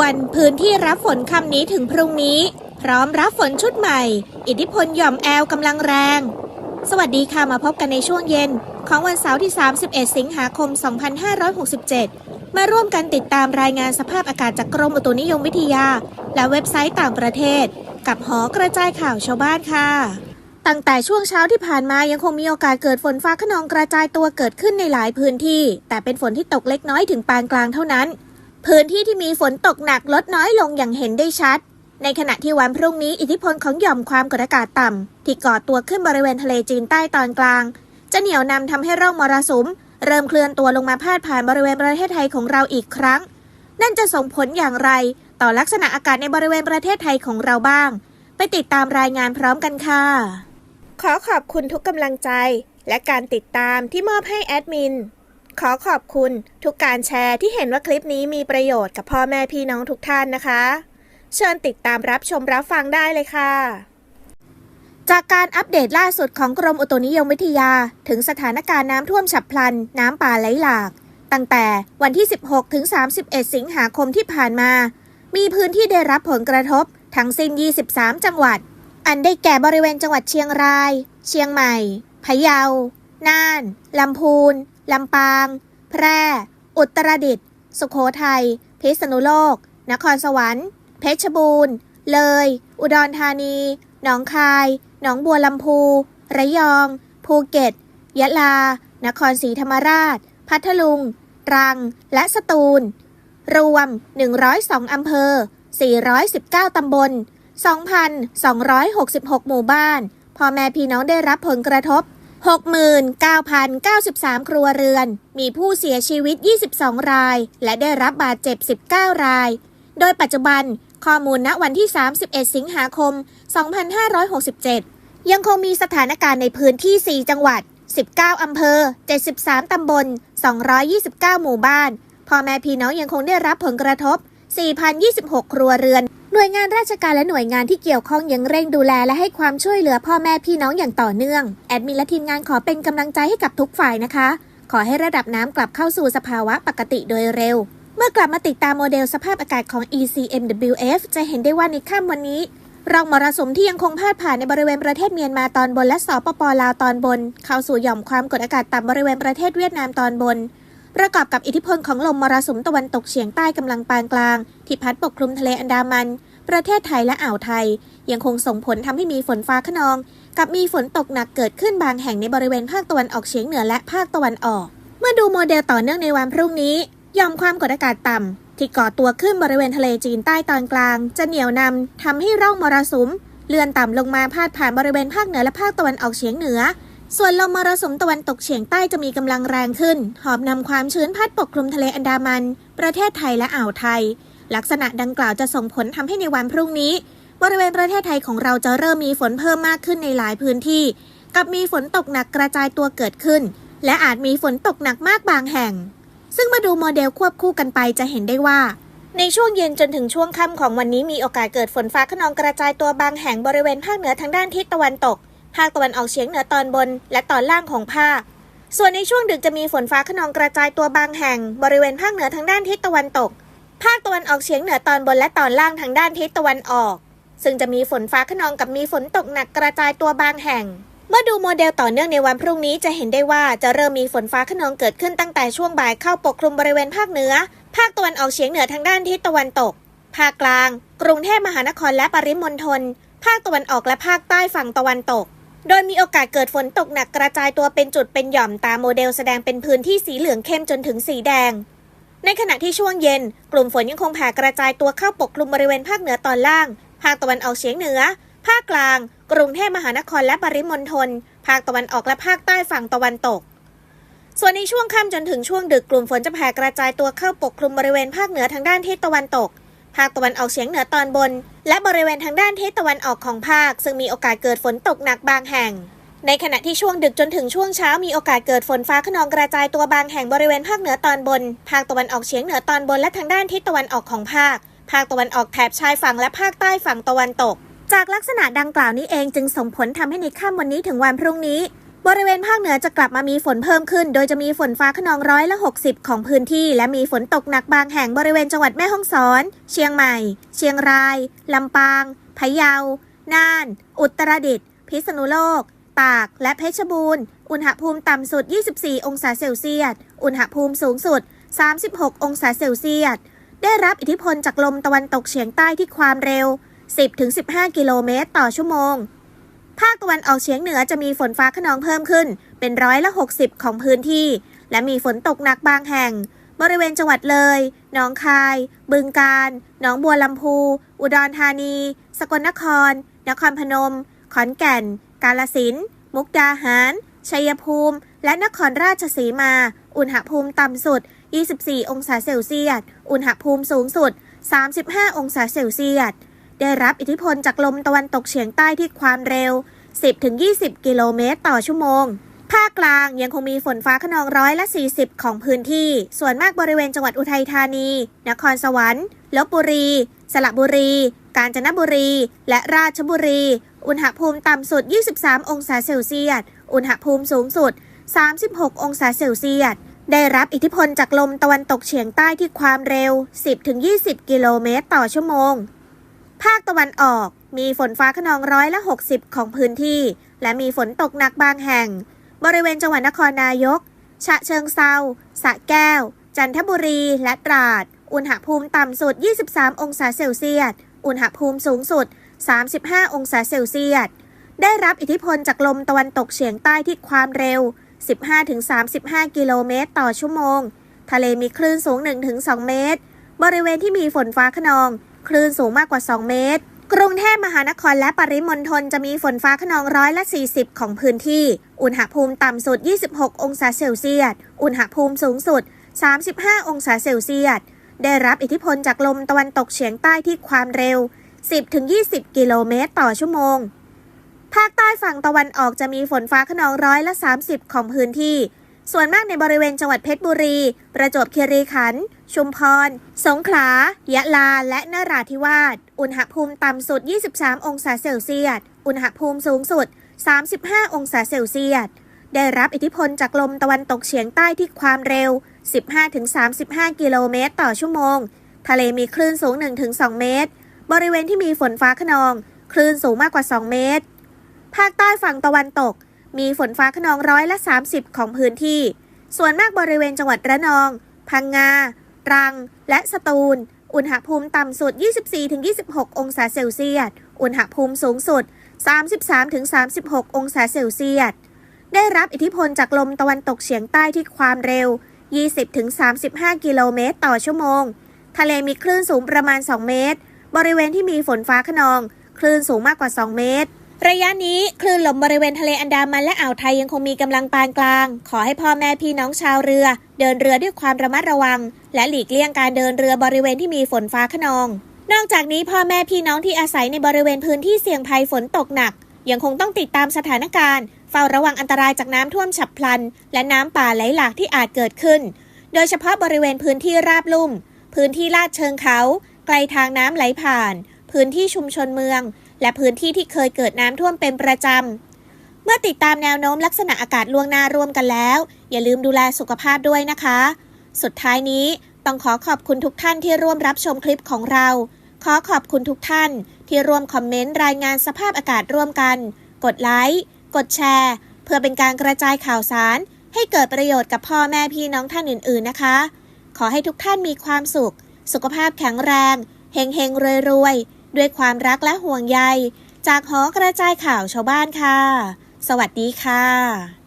วน พื้นที่รับฝนคำนี้ถึงพรุ่งนี้ พร้อมรับฝนชุดใหม่ อิทธิพลหย่อมแอลกำลังแรง สวัสดีค่ะมาพบกันในช่วงเย็น ของวันเสาร์ที่ 31 สิงหาคม 2567 มาร่วมกันติดตามรายงานสภาพอากาศจากกรมอุตุนิยมวิทยา และเว็บไซต์ต่างประเทศ กับหอกระจายข่าวชาวบ้านค่ะตั้งแต่ช่วงเช้าที่ผ่านมายังคงมีโอกาสเกิดฝนฟ้าขนองกระจายตัวเกิดขึ้นในหลายพื้นที่ แต่เป็นฝนที่ตกเล็กน้อยถึงปานกลางเท่านั้น พื้นที่ที่มีฝนตกหนักลดน้อยลงอย่างเห็นได้ชัด ในขณะที่วันพรุ่งนี้อิทธิพลของหย่อมความกดอากาศต่ำ ที่ก่อตัวขึ้นบริเวณทะเลจีนใต้ตอนกลาง จะเหนี่ยวนำทำให้ร่องมรสุม เริ่มเคลื่อนตัวลงมาพาดผ่านบริเวณประเทศไทยของเราอีกครั้ง นั่นจะส่งผลอย่างไร ต่อลักษณะอากาศในบริเวณประเทศไทยของเราบ้าง ไปติดตามรายงานพร้อมกันค่ะ ขอขอบคุณทุกกำลังใจ และการติดตามที่มอบให้แอดมิน ขอขอบคุณทุกการแชร์ที่เห็นว่าคลิปนี้มีประโยชน์กับพ่อแม่พี่น้องทุกท่านนะคะ เชิญติดตามรับชมรับฟังได้เลยค่ะ จากการอัปเดตล่าสุดของกรมอุตุนิยมวิทยา ถึงสถานการณ์น้ำท่วมฉับพลัน น้ำป่าไหลหลาก ตั้งแต่วันที่ 16 ถึง 31 สิงหาคมที่ผ่านมา มีพื้นที่ได้รับผลกระทบทั้งสิ้น 23 จังหวัด อันได้แก่บริเวณจังหวัดเชียงราย เชียงใหม่ พะเยา น่าน ลำพูน ลำปาง แพร่ อุตรดิตถ์ สุโขทัย พิษณุโลก นครสวรรค์ เพชรบูรณ์ เลย อุดรธานี หนองคาย หนองบัวลำพู ระยอง ภูเก็ต ยะลา นครศรีธรรมราช พัทลุง ตรัง และสตูล รวม 102 อำเภอ 419 ตำบล 2,266 หมู่บ้าน พ่อแม่พี่น้องได้รับผลกระทบ 69,093 ครัวเรือน มีผู้เสียชีวิต 22 ราย และได้รับบาดเจ็บ 19 ราย โดยปัจจุบันข้อมูลณวันที่ 31 สิงหาคม 2567 ยังคงมีสถานการณ์ในพื้นที่ 4 จังหวัด 19 อำเภอ 73 ตำบล 229 หมู่บ้าน พ่อแม่พี่น้องยังคงได้รับผลกระทบ 4,026 ครัวเรือน หน่วยงานราชการและหน่วยงานที่เกี่ยวข้องยังเร่งดูแลและให้ความช่วยเหลือพ่อแม่พี่น้องอย่างต่อเนื่อง แอดมินและทีมงานขอเป็นกำลังใจให้กับทุกฝ่ายนะคะ ขอให้ระดับน้ำกลับเข้าสู่สภาวะปกติโดยเร็ว เมื่อกลับมาติดตามโมเดลสภาพอากาศของ ECMWF จะเห็นได้ว่าในค่ำวันนี้ร่องมรสุมที่ยังคงพาดผ่านในบริเวณประเทศเมียนมาตอนบนและสปปลาวตอนบน เข้าสู่หย่อมความกดอากาศต่ำบริเวณประเทศเวียดนามตอนบน ประกอบกับอิทธิพลของลมมรสุมตะวันตกเฉียงใต้กำลังปานกลาง ที่พัดปกคลุมทะเลอันดามัน ประเทศไทยและอ่าวไทย ยังคงส่งผลทำให้มีฝนฟ้าขนอง กับมีฝนตกหนักเกิดขึ้นบางแห่งในบริเวณภาคตะวันออกเฉียงเหนือและภาคตะวันออก เมื่อดูโมเดลต่อเนื่องในวันพรุ่งนี้ย่อมความกดอากาศต่ำที่ก่อตัวขึ้นบริเวณทะเลจีนใต้ตอนกลาง จะเหนี่ยวนำทำให้ร่องมรสุมเลื่อนต่ำลงมาพาดผ่านบริเวณภาคเหนือและภาคตะวันออกเฉียงเหนือ ส่วนลมมรสุมตะวันตกเฉียงใต้จะมีกำลังแรงขึ้น หอบนำความชื้นพัดปกคลุมทะเลอันดามัน ประเทศไทยและอ่าวไทย ลักษณะดังกล่าวจะส่งผลทำให้ในวันพรุ่งนี้ บริเวณประเทศไทยของเราจะเริ่มมีฝนเพิ่มมากขึ้นในหลายพื้นที่ กับมีฝนตกหนักกระจายตัวเกิดขึ้น และอาจมีฝนตกหนักมากบางแห่ง ซึ่งมาดูโมเดลควบคู่กันไปจะเห็นได้ว่าในช่วงเย็นจนถึงช่วงค่ำของวันนี้มีโอกาสเกิดฝนฟ้าขนองกระจายตัวบางแห่งบริเวณภาคเหนือทางด้านทิศตะวันตก ภาคตะวันออกเฉียงเหนือตอนบน และตอนล่างของภาค ส่วนในช่วงดึกจะมีฝนฟ้าขนองกระจายตัวบางแห่ง บริเวณภาคเหนือทางด้านทิศตะวันตก ภาคตะวันออกเฉียงเหนือตอนบนและตอนล่างทางด้านทิศตะวันออก ซึ่งจะมีฝนฟ้าขนองกับมีฝนตกหนักกระจายตัวบางแห่ง เมื่อดูโมเดลต่อเนื่องในวันพรุ่งนี้จะเห็นได้ว่าจะเริ่มมีฝนฟ้าขนองเกิดขึ้นตั้งแต่ช่วงบ่ายเข้าปกคลุมบริเวณภาคเหนือ ภาคตะวันออกเฉียงเหนือทางด้านทิศตะวันตก ภาคกลาง กรุงเทพมหานครและปริมณฑลภาคตะวันออกและภาคใต้ฝั่งตะวันตก โดยมีโอกาสเกิดฝนตกหนักกระจายตัวเป็นจุดเป็นหย่อมตามโมเดลแสดงเป็นพื้นที่สีเหลืองเข้มจนถึงสีแดง ในขณะที่ช่วงเย็น กลุ่มฝนยังคงแผ่กระจายตัวเข้าปกคลุมบริเวณภาคเหนือตอนล่าง ภาคตะวันออกเฉียงเหนือ ภาคกลาง กรุงเทพมหานครและปริมณฑล ภาคตะวันออกและภาคใต้ฝั่งตะวันตก ส่วนในช่วงค่ำจนถึงช่วงดึกกลุ่มฝนจะแผ่กระจายตัวเข้าปกคลุมบริเวณภาคเหนือทางด้านทิศตะวันตก ภาคตะวันออกเฉียงเหนือตอนบน และบริเวณทางด้านทิศตะวันออกของภาค ซึ่งมีโอกาสเกิดฝนตกหนักบางแห่ง ในขณะที่ช่วงดึกจนถึงช่วงเช้ามีโอกาสเกิดฝนฟ้าขนองกระจายตัวบางแห่งบริเวณภาคเหนือตอนบน ภาคตะวันออกเฉียงเหนือตอนบนและทางด้านทิศตะวันออกของภาค ภาคตะวันออกแถบชายฝั่งและภาคใต้ฝั่งตะวันตก จากลักษณะดังกล่าวนี้เองจึงส่งผลทำให้ในค่ำวันนี้ถึงวันพรุ่งนี้ บริเวณภาคเหนือจะกลับมามีฝนเพิ่มขึ้น โดยจะมีฝนฟ้าขนองร้อยละ 60 ของพื้นที่ และมีฝนตกหนักบางแห่งบริเวณจังหวัดแม่ฮ่องสอน เชียงใหม่ เชียงราย ลำปางพะเยา น่าน อุตรดิตถ์ พิษณุโลก ตาก และเพชรบูรณ์ อุณหภูมิต่ำสุด 24 องศาเซลเซียส อุณหภูมิสูงสุด 36 องศาเซลเซียส ได้รับอิทธิพลจากลมตะวันตกเฉียงใต้ที่ความเร็ว 10-15 กิโลเมตรต่อชั่วโมง ภาคตะวันออกเฉียงเหนือจะมีฝนฟ้าขนองเพิ่มขึ้น เป็นร้อยละ 60 ของพื้นที่ และมีฝนตกหนักบางแห่ง บริเวณจังหวัดเลย หนองคาย บึงกาฬ หนองบัวลำพู อุดรธานี สกลนคร นครพนม ขอนแก่น กาลสิน มุกดาหาร ชัยภูมิ และนครราชสีมา อุณหภูมิต่ำสุด 24 องศาเซลเซียส อุณหภูมิสูงสุด 35 องศาเซลเซียส ได้รับอิทธิพลจากลมตะวันตกเฉียงใต้ที่ความเร็ว 10-20 กิโลเมตรต่อชั่วโมง ภาคกลางยังคงมีฝนฟ้าขนองร้อยละ 40 ของพื้นที่ ส่วนมากบริเวณจังหวัดอุทัยธานี นครสวรรค์ ลบบุรี สระบุรี กาญจนบุรี และราชบุรี อุณหภูมิต่ำสุด 23 องศาเซลเซียส อุณหภูมิสูงสุด 36 องศาเซลเซียสได้รับอิทธิพลจากลมตะวันตกเฉียงใต้ที่ความเร็ว 10-20 กิโลเมตรต่อชั่วโมง ภาคตะวันออกมีฝนฟ้าขนองร้อยละ 60 ของพื้นที่ และมีฝนตกหนักบางแห่ง บริเวณจังหวัดนครนายก ฉะเชิงเซาสะแก้ว จันทบุรี และตราด อุณหภูมิต่ำสุด 23 องศาเซลเซียส อุณหภูมิสูงสุด 35 องศาเซลเซียส ได้รับอิทธิพลจากลมตะวันตกเฉียงใต้ที่ความเร็ว 15-35 กิโลเมตรต่อชั่วโมง ทะเลมีคลื่นสูง 1-2 เมตร บริเวณที่มีฝนฟ้าขนอง คลื่นสูงมากกว่า 2 เมตร กรุงเทพมหานครและปริมณฑลจะมีฝนฟ้าขนองร้อยละ 40 ของพื้นที่ อุณหภูมิต่ำสุด 26 องศาเซลเซียส อุณหภูมิสูงสุด 35 องศาเซลเซียส ได้รับอิทธิพลจากลมตะวันตกเฉียงใต้ที่ความเร็ว 10-20 กิโลเมตรต่อชั่วโมง ภาคใต้ฝั่งตะวันออกจะมีฝนฟ้าขนองร้อยละ 30 ของพื้นที่ ส่วนมากในบริเวณจังหวัดเพชรบุรี ประจวบคีรีขันธ์ชุมพร สงขลา ยะลา และนราธิวาส อุณหภูมิต่ำสุด 23 องศาเซลเซียส อุณหภูมิสูงสุด 35 องศาเซลเซียส ได้รับอิทธิพลจากลมตะวันตกเฉียงใต้ที่ความเร็ว 15-35 กิโลเมตรต่อชั่วโมง ทะเลมีคลื่นสูง 1-2 เมตร บริเวณที่มีฝนฟ้าขนอง คลื่นสูงมากกว่า 2 เมตร ภาคใต้ฝั่งตะวันตก มีฝนฟ้าขนองร้อยละ 30 ของพื้นที่ ส่วนมากบริเวณจังหวัดระนอง พังงา ตรัง และสตูล อุณหภูมิต่ำสุด 24-26 องศาเซลเซียส อุณหภูมิสูงสุด 33-36 องศาเซลเซียส ได้รับอิทธิพลจากลมตะวันตกเฉียงใต้ที่ความเร็ว 20-35 กิโลเมตรต่อชั่วโมง ทะเลมีคลื่นสูงประมาณ 2 เมตร บริเวณที่มีฝนฟ้าขนอง คลื่นสูงมากกว่า 2 เมตร ระยะนี้คลื่นลมบริเวณทะเลอันดามันและอ่าวไทยยังคงมีกำลังปานกลาง ขอให้พ่อแม่พี่น้องชาวเรือ เดินเรือด้วยความระมัดระวัง และหลีกเลี่ยงการเดินเรือบริเวณที่มีฝนฟ้าขนอง นอกจากนี้พ่อแม่พี่น้องที่อาศัยในบริเวณพื้นที่เสี่ยงภัยฝนตกหนัก ยังคงต้องติดตามสถานการณ์ เฝ้าระวังอันตรายจากน้ำท่วมฉับพลัน และน้ำป่าไหลหลากที่อาจเกิดขึ้น โดยเฉพาะบริเวณพื้นที่ราบลุ่ม พื้นที่ลาดเชิงเขา ไกลทางน้ำไหลผ่าน พื้นที่ชุมชนเมือง และพื้นที่ที่เคยเกิดน้ำท่วมเป็นประจำ เมื่อติดตามแนวโน้มลักษณะอากาศล่วงหน้าร่วมกันแล้ว อย่าลืมดูแลสุขภาพด้วยนะคะ สุดท้ายนี้ต้องขอขอบคุณทุกท่านที่ร่วมรับชมคลิปของเรา ขอขอบคุณทุกท่านที่ร่วมคอมเมนต์รายงานสภาพอากาศร่วมกัน กดไลค์ กดแชร์ เพื่อเป็นการกระจายข่าวสาร ให้เกิดประโยชน์กับพ่อแม่พี่น้องท่านอื่น ๆนะคะ ขอให้ทุกท่านมีความสุข สุขภาพแข็งแรง เฮงเฮงรวยรวย ด้วยความรักและห่วงใย จากหอกระจายข่าวชาวบ้านค่ะ สวัสดีค่ะ